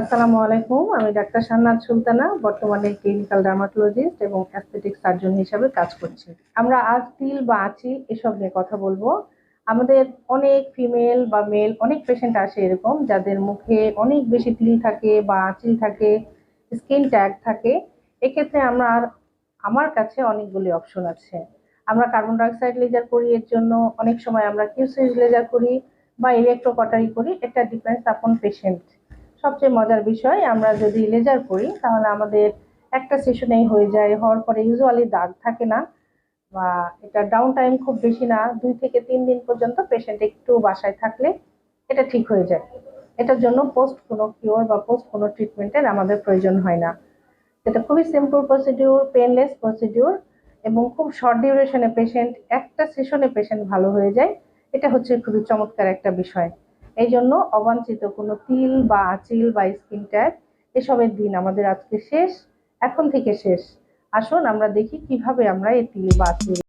আসসালামু আলাইকুম। আমি ডাক্তার শান্নাত সুলতানা, বর্তমানে ক্লিনিক্যাল ডার্মাটোলজিস্ট এবং অ্যাস্থেটিক সার্জন হিসাবে কাজ করছি। আমরা আজ তিল বা আঁচিল এসব নিয়ে কথা বলব। আমাদের অনেক ফিমেল বা মেল, অনেক পেশেন্ট আসে এরকম, যাদের মুখে অনেক বেশি তিল থাকে বা আঁচিল থাকে, স্কিন ট্যাগ থাকে। এক্ষেত্রে আমরা আমার কাছে অনেকগুলি অপশন আছে। আমরা কার্বন ডাইঅক্সাইড লেজার করি, এর জন্য অনেক সময় আমরা কিউসিজ লেজার করি বা ইলেকট্রোকটারি করি। এটা ডিপেন্ডস আপন পেশেন্ট সবচেয়ে মজার বিষয়, আমরা যদি লেজার করি তাহলে আমাদের একটা সেশনেই হয়ে যায়, হওয়ার পরে ইউজুয়ালি দাগ থাকে না বা এটা ডাউন টাইম খুব বেশি না, দুই থেকে তিন দিন পর্যন্ত পেশেন্ট একটু বাসায় থাকলে এটা ঠিক হয়ে যায়। এটার জন্য পোস্ট কোনো কিওর বা পোস্ট কোনো ট্রিটমেন্টের আমাদের প্রয়োজন হয় না। এটা খুবই সিম্পল প্রসিডিউর পেনলেস প্রসিডিউর এবং খুব শর্ট ডিউরেশনে পেশেন্ট একটা সেশনে পেশেন্ট ভালো হয়ে যায়, এটা হচ্ছে খুবই চমৎকার একটা বিষয়। এই জন্য অবাঞ্ছিত কোনো তিল বা আঁচিল বা স্কিন ট্যাগ এসবের দিন আমাদের আজকে শেষ, এখন থেকে শেষ। আসুন আমরা দেখি কীভাবে আমরা এই তিল বা আঁচিল